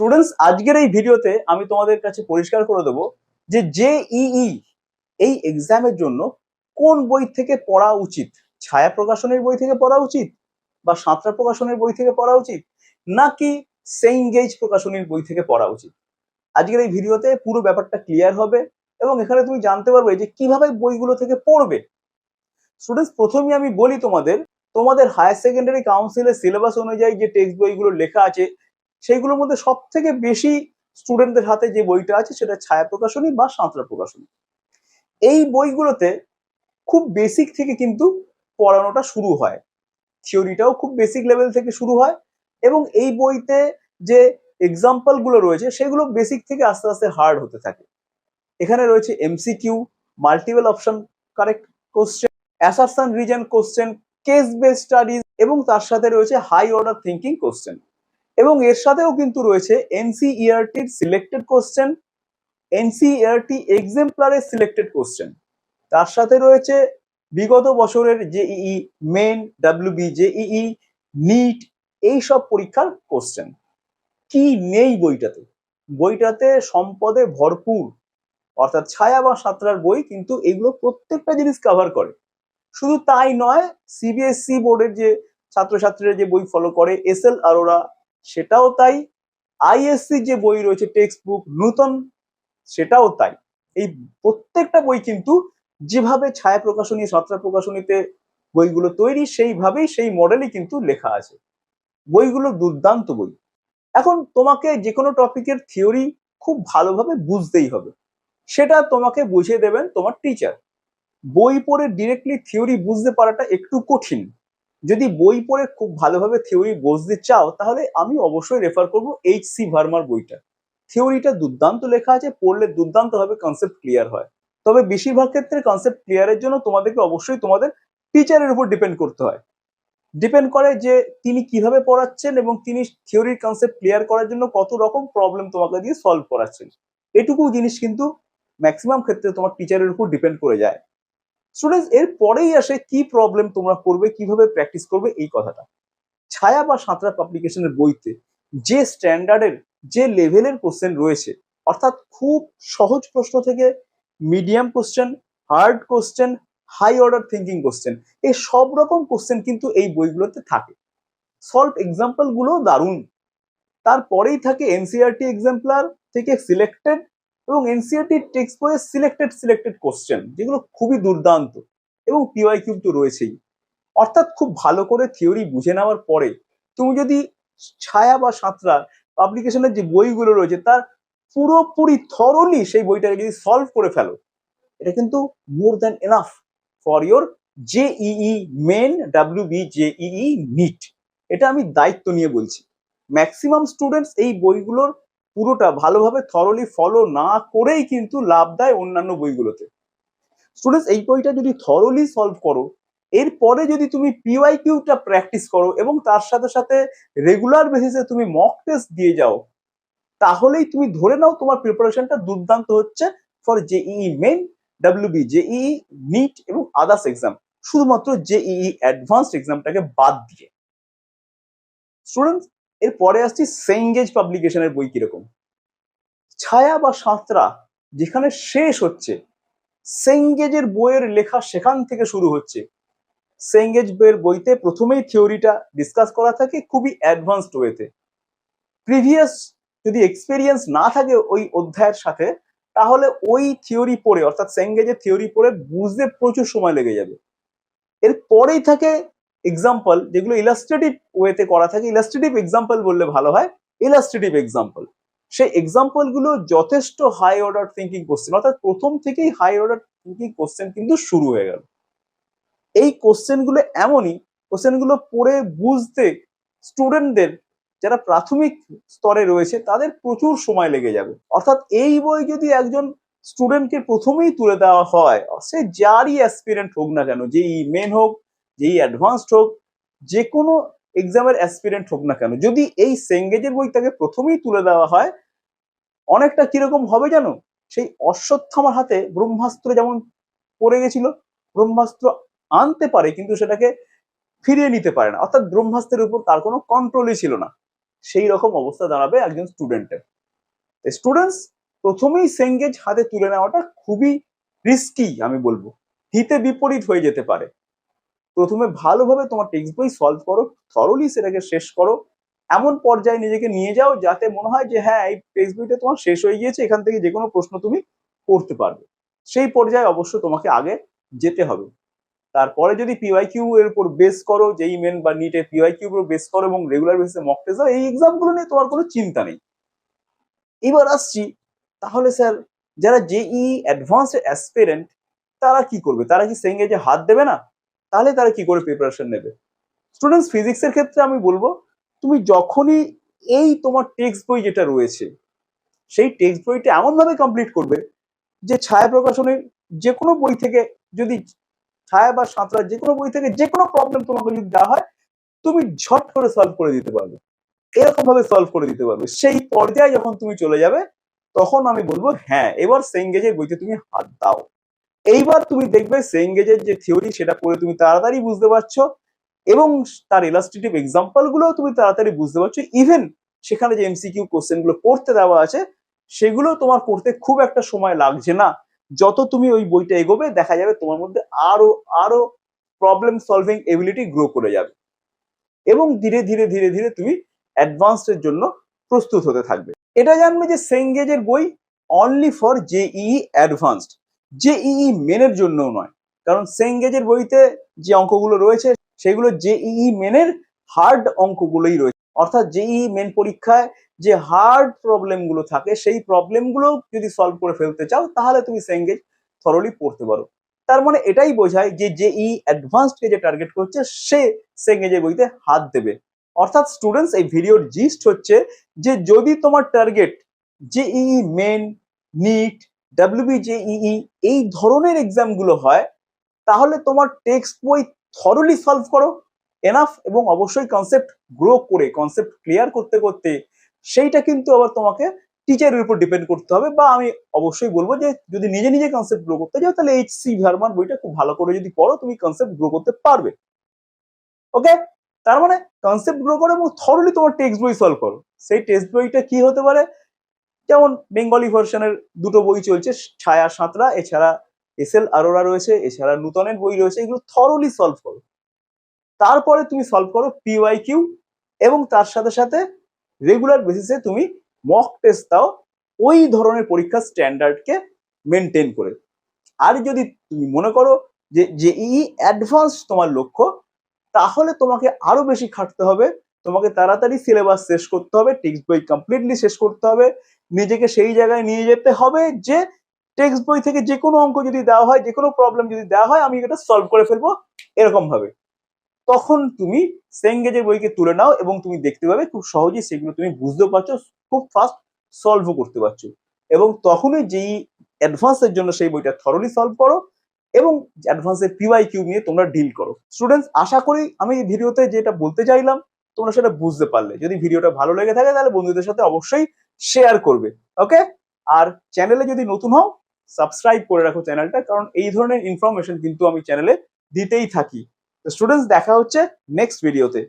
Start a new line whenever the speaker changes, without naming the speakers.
Students আজকের এই ভিডিওতে আমি তোমাদের কাছে পরিষ্কার করে দেবো যে জেইই এই এক্সামের জন্য কোন বই থেকে পড়া উচিত? ছায়া প্রকাশনের বই থেকে পড়া উচিত বা সাঁতরা প্রকাশনের বই থেকে পড়া উচিত? নাকি সেঙ্গেজ প্রকাশনীর বই থেকে পড়া উচিত? আজকের এই ভিডিওতে পুরো ব্যাপারটা ক্লিয়ার হবে এবং এখানে তুমি জানতে পারবে যে কীভাবে বইগুলো থেকে পড়বে। স্টুডেন্টস প্রথমে আমি বলি তোমাদের তোমাদের হায়ার সেকেন্ডারি কাউন্সিলের সিলেবাস অনুযায়ী যে টেক্সট বইগুলো লেখা আছে সেইগুলোর মধ্যে সব থেকে বেশি স্টুডেন্টদের হাতে যে বইটা আছে, সেটা ছায়া প্রকাশনী বা সাঁতরা প্রকাশনী। এই বইগুলোতে খুব বেসিক থেকে কিন্তু পড়ানোটা শুরু হয়। থিওরিটাও খুব বেসিক লেভেল থেকে শুরু হয় এবং এই বইতে যে এক্সাম্পলগুলো রয়েছে, সেগুলো বেসিক থেকে আস্তে আস্তে হার্ড হতে থাকে। এখানে রয়েছে MCQ multiple option correct question assertion reason question case base studies এবং তার সাথে রয়েছে হাই অর্ডার থিঙ্কিং কোশ্চেন এবং এর সাথেও কিন্তু রয়েছে এনসিইআরটির সিলেক্টেড কোশ্চেন এনসিইআরটি এক্সাম্পলারের সিলেক্টেড কোশ্চেন তার সাথে রয়েছে বিগত বছরের JEE Main WB JEE NEET এই সব পরীক্ষার কোশ্চেন কি নেই বইটাতে? বইটাতে সম্পদে ভরপুর, অর্থাৎ ছায়া বা সাঁতরার বই কিন্তু এগুলো প্রত্যেকটা জিনিস কভার করে। শুধু তাই নয় সিবিএসসি বোর্ডের যে ছাত্রছাত্রীরা যে বই ফলো করে এস এল আরোরা সেটাও তাই। আইএসসি যে বই রয়েছে টেক্সট বুক নূতন, সেটাও তাই। এই প্রত্যেকটা বই কিন্তু যেভাবে ছায়া প্রকাশনী, সাঁতরা প্রকাশনীতে বইগুলো তৈরি, সেইভাবেই সেই মডেলই কিন্তু লেখা আছে। বইগুলো দুর্দান্ত বই। এখন তোমাকে যে কোনো টপিকের থিওরি খুব ভালোভাবে বুঝতেই হবে। সেটা তোমাকে বুঝিয়ে দেবেন তোমার টিচার বই পড়ে ডিরেক্টলি থিওরি বুঝতে পারাটা একটু কঠিন। যদি বই পড়ে খুব ভালোভাবে থিওরি বুঝতে চাও, তাহলে আমি অবশ্যই রেফার করব এইচ সি ভার্মার বইটা। থিওরিটা দুর্দান্ত লেখা আছে, পড়লে দুর্দান্ত ভাবে কনসেপ্ট ক্লিয়ার হয়। তবে বেশিরভাগ ক্ষেত্রে কনসেপ্ট ক্লিয়ারের জন্য তোমাদেরকে অবশ্যই তোমাদের টিচারের উপর ডিপেন্ড করতে হয়। ডিপেন্ড করে যে তিনি কীভাবে পড়াচ্ছেন এবং তিনি থিওরির কনসেপ্ট ক্লিয়ার করার জন্য কত রকম প্রবলেম তোমাকে দিয়ে সলভ করাচ্ছেন। এটুকু জিনিস কিন্তু ম্যাক্সিমাম ক্ষেত্রে তোমার টিচারের উপর ডিপেন্ড করে যায়। স্টুডেন্টস এর পরেই আসে কি প্রবলেম তোমরা করবে, কীভাবে প্র্যাকটিস করবে, এই কথাটা। ছায়া বা সাঁতরা পাবলিকেশনের বইতে যে স্ট্যান্ডার্ডের যে লেভেলের কোশ্চেন রয়েছে, অর্থাৎ খুব সহজ প্রশ্ন থেকে medium question hard question high order thinking question এই সব রকম কোশ্চেন কিন্তু এই বইগুলোতে থাকে। সলভ এক্সাম্পলগুলো দারুণ। তারপরেই থাকে এনসিআরটি এক্সাম্পলার থেকে সিলেক্টেড এবং এনসিআরটি টেক্সট বইয়ের সিলেক্টেড সিলেক্টেড কোশ্চেন যেগুলো খুবই দুর্দান্ত এবং পিওয়াই কিউব তো রয়েছেই। অর্থাৎ খুব ভালো করে থিওরি বুঝে নেওয়ার পরে তুমি যদি ছায়া বা সাঁতরা পাবলিকেশনের যে বইগুলো রয়েছে, তার পুরোপুরি থরলি সেই বইটাকে যদি সলভ করে ফেলো, এটা কিন্তু more than enough for your JEE Main W B JEE NEET এটা আমি দায়িত্ব নিয়ে বলছি। ম্যাক্সিমাম স্টুডেন্টস এই বইগুলোর পুরোটা ভালোভাবে থরলি ফলো না করেই কিন্তু লাভ দেয় অন্যান্য বইগুলোতে। স্টুডেন্টস এই বইটা যদি থরলি সলভ করো, এরপরে যদি তুমি পিওয়াই কিউটা প্র্যাকটিস করো এবং তার সাথে সাথে রেগুলার বেসিসে তুমি মক টেস্ট দিয়ে যাও, তাহলেই তুমি ধরে নাও তোমার প্রিপারেশনটা দুর্দান্ত হচ্ছে for JEE Main WB JEE NEET এবং আদার্স এক্সাম শুধুমাত্র জেইই অ্যাডভান্সড এক্সামটাকে বাদ দিয়ে। স্টুডেন্টস এর পরে আসছি সেঙ্গেজ পাবলিকেশনের বই কীরকম? ছায়া বা সাঁতরা যেখানে শেষ হচ্ছে সেঙ্গেজের বইয়ের লেখা সেখান থেকে শুরু হচ্ছে। সেঙ্গেজ বইয়ের বইতে প্রথমেই থিওরিটা ডিসকাস করা থাকে খুবই অ্যাডভান্সড ওয়েতে প্রিভিয়াস যদি এক্সপিরিয়েন্স না থাকে ওই অধ্যায়ের সাথে, তাহলে ওই থিওরি পড়ে, অর্থাৎ সেঙ্গেজের থিওরি পড়ে বুঝতে প্রচুর সময় লেগে যাবে। এর পরেই থাকে এক্সাম্পল যেগুলো ইলাস্ট্রেটিভ ওয়েতে করা থাকে ইলাস্ট্রেটিভ এক্সাম্পল বললে ভালো হয় ইলাস্ট্রেটিভ এক্সাম্পল সেই এক্সাম্পলগুলো যথেষ্ট হাই অর্ডার থিঙ্কিং কোশ্চেন অর্থাৎ প্রথম থেকেই হাই অর্ডার থিঙ্কিং কোশ্চেন কিন্তু শুরু হয়ে গেল। এই কোশ্চেনগুলো এমনই কোশ্চেনগুলো পড়ে বুঝতে স্টুডেন্টদের যারা প্রাথমিক স্তরে রয়েছে, তাদের প্রচুর সময় লেগে যাবে। অর্থাৎ এই বই যদি একজন স্টুডেন্টকে প্রথমেই তুলে দেওয়া হয়, সে যারই অ্যাসপিরেন্ট হোক না কেন, যেই মেন হোক যেই অ্যাডভান্সড হোক যে কোনো এক্সামের অ্যাসপিরেন্ট হোক না কেন, যদি এই সেঙ্গেজের বই তাকে প্রথমেই তুলে দেওয়া হয়, অনেকটা কীরকম হবে জানো? সেই অশ্বত্থামার হাতে ব্রহ্মাস্ত্র যেমন পড়ে গেছিল, ব্রহ্মাস্ত্র আনতে পারে কিন্তু সেটাকে ফিরিয়ে নিতে পারে না। অর্থাৎ ব্রহ্মাস্ত্রের উপর তার কোনো কন্ট্রোলই ছিল না। সেই রকম অবস্থা দাঁড়াবে একজন স্টুডেন্টের স্টুডেন্টস প্রথমেই সেঙ্গেজ হাতে তুলে নেওয়াটা খুবই রিস্কি আমি বলব। হিতে বিপরীত হয়ে যেতে পারে। প্রথমে ভালোভাবে তোমার টেক্সট বই সলভ করো থরলি সেটাকে শেষ করো। এমন পর্যায়ে নিজেকে নিয়ে যাও যাতে মনে হয় যে হ্যাঁ এই টেক্সট বইটা তোমার শেষ হয়ে গিয়েছে, এখান থেকে যে কোনো প্রশ্ন তুমি করতে পারবে। সেই পর্যায়ে অবশ্য তোমাকে আগে যেতে হবে। তারপরে যদি পিওয়াই কিউ এর উপর বেস করো, যেই মেন বা নিটের পিওয়াই কিউ উপর বেস করো এবং রেগুলার বেসিসে মক টেস্ট এই এক্সামগুলো নিয়ে তোমার কোনো চিন্তা নেই। এবার আসছি, তাহলে স্যার যারা জেই অ্যাডভান্সড অ্যাসপিরেন্ট তারা কি করবে? তারা কি সেঙ্গে যে হাত দেবে না? তাহলে তারা কি করে প্রিপারেশন নেবে? স্টুডেন্টস ফিজিক্সের ক্ষেত্রে আমি বলব, তুমি যখনই এই তোমার টেক্সট বই যেটা রয়েছে, সেই টেক্সট বইটা এমনভাবে কমপ্লিট করবে যে ছায়া প্রকাশনের যে কোনো বই থেকে যদি ছায়া বা সাঁতরা যে কোনো বই থেকে যে কোনো প্রবলেম তোমাকে যদি দেওয়া হয়, তুমি ঝট করে সলভ করে দিতে পারবে। এরকম ভাবে সলভ করে দিতে পারবে। সেই পর্যায়ে যখন তুমি চলে যাবে, তখন আমি বলব হ্যাঁ এবার সেঙ্গেজের বইতে তুমি হাত দাও। এইবার তুমি দেখবে সেঙ্গেজের যে থিওরি সেটা পড়ে তুমি তাড়াতাড়ি বুঝতে পারছ এবং তার ইলাস্ট্রেটিভ এক্সাম্পলগুলো তুমি তাড়াতাড়ি বুঝতে পারছ। ইভেন সেখানে যে এমসিকিউ কোশ্চেনগুলো করতে দেওয়া আছে, সেগুলো তোমার করতে খুব একটা সময় লাগছে না। যত তুমি ওই বইটা এগোবে, দেখা যাবে তোমার মধ্যে আরও আরও প্রবলেম সলভিং এবিলিটি গ্রো করে যাবে। এবং ধীরে ধীরে ধীরে ধীরে তুমি অ্যাডভান্সড এর জন্য প্রস্তুত হতে থাকবে। এটা জানবে যে সেঙ্গেজের বই only for JEE Advanced JEE মেনের জন্যও নয়। কারণ সেঙ্গেজের বইতে যে অঙ্কগুলো রয়েছে, সেগুলো জেইই মেনের হার্ড অঙ্কগুলোই রয়েছে। অর্থাৎ জেইই মেন পরীক্ষায় যে হার্ড প্রবলেমগুলো থাকে, সেই প্রবলেমগুলো যদি সলভ করে ফেলতে চাও, তাহলে তুমি সেঙ্গেজ থরলি পড়তে পারো। তার মানে এটাই বোঝায় যে জেই অ্যাডভান্সড কে যে টার্গেট করছে, সে সেঙ্গেজের বইতে হাত দেবে। অর্থাৎ স্টুডেন্টস এই ভিডিওর জিস্ট হচ্ছে যে যদি তোমার target JEE Main NEET WBJEE এই ধরনের এক্সামগুলো হয়, তাহলে তোমার টেক্সট বই থরলি সলভ করো এনাফ এবং অবশ্যই কনসেপ্ট গ্রো করে কনসেপ্ট ক্লিয়ার করতে করতে, সেইটা কিন্তু আবার তোমাকে টিচারের উপর ডিপেন্ড করতে হবে বা আমি অবশ্যই বলব যে যদি নিজে নিজে কনসেপ্ট গ্রো করতে যাও, তাহলে এইচ সি ভার্মার বইটা খুব ভালো করে যদি পড়ো, তুমি কনসেপ্ট গ্রো করতে পারবে। ওকে তার মানে কনসেপ্ট গ্রো করো এবং থরলি তোমার টেক্সট বই সলভ করো। সেই টেক্সট বইটা কি হতে পারে? যেমন বেঙ্গলি ভার্সনের দুটো বই চলছে, ছায়া সাঁতরা, এছাড়া এস এল আরোরা রয়েছে, এছাড়া নূতনের বই রয়েছে, এগুলো থরলি সলভ করো। তারপরে তুমি সলভ করো পিওয়াই কিউ এবং তার সাথে সাথে রেগুলার বেসিসে তুমি মক টেস্ট দাও, ওই ধরনের পরীক্ষার স্ট্যান্ডার্ডকে মেনটেন করে। আর যদি তুমি মনে করো যে যে ই অ্যাডভান্স তোমার লক্ষ্য, তাহলে তোমাকে আরও বেশি খাটতে হবে, তোমাকে তাড়াতাড়ি সিলেবাস শেষ করতে হবে টেক্সট বই কমপ্লিটলি শেষ করতে হবে নিজেকে সেই জায়গায় নিয়ে যেতে হবে যে টেক্সট বই থেকে যে কোনো অঙ্ক যদি দেওয়া হয়, যে কোনো প্রবলেম যদি দেওয়া হয়, আমি এটা সলভ করে ফেলব এরকম ভাবে। তখন তুমি সেঙ্গেজের বইকে তুলে নাও এবং তুমি দেখতে পাবে খুব সহজেই সেগুলো তুমি বুঝতে পারছ, খুব ফাস্ট সলভও করতে পারছ। এবং তখনই যেই অ্যাডভান্সের জন্য সেই বইটা থরলি সলভ করো এবং অ্যাডভান্সের পিওয়াই কিউ নিয়ে তোমরা ডিল করো। স্টুডেন্টস আশা করি আমি এই ভিডিওতে যেটা বলতে চাইলাম, তোমরা সেটা বুঝতে পারলে। যদি ভিডিওটা ভালো লেগে থাকে তাহলে বন্ধুদের সাথে অবশ্যই শেয়ার করবে ওকে আর চ্যানেলে যদি নতুন হও সাবস্ক্রাইব করে রাখো চ্যানেলটা কারণ এই ধরনের ইনফরমেশন কিন্তু আমি চ্যানেলে দিতেই থাকি। স্টুডেন্টস দেখা হচ্ছে নেক্সট ভিডিওতে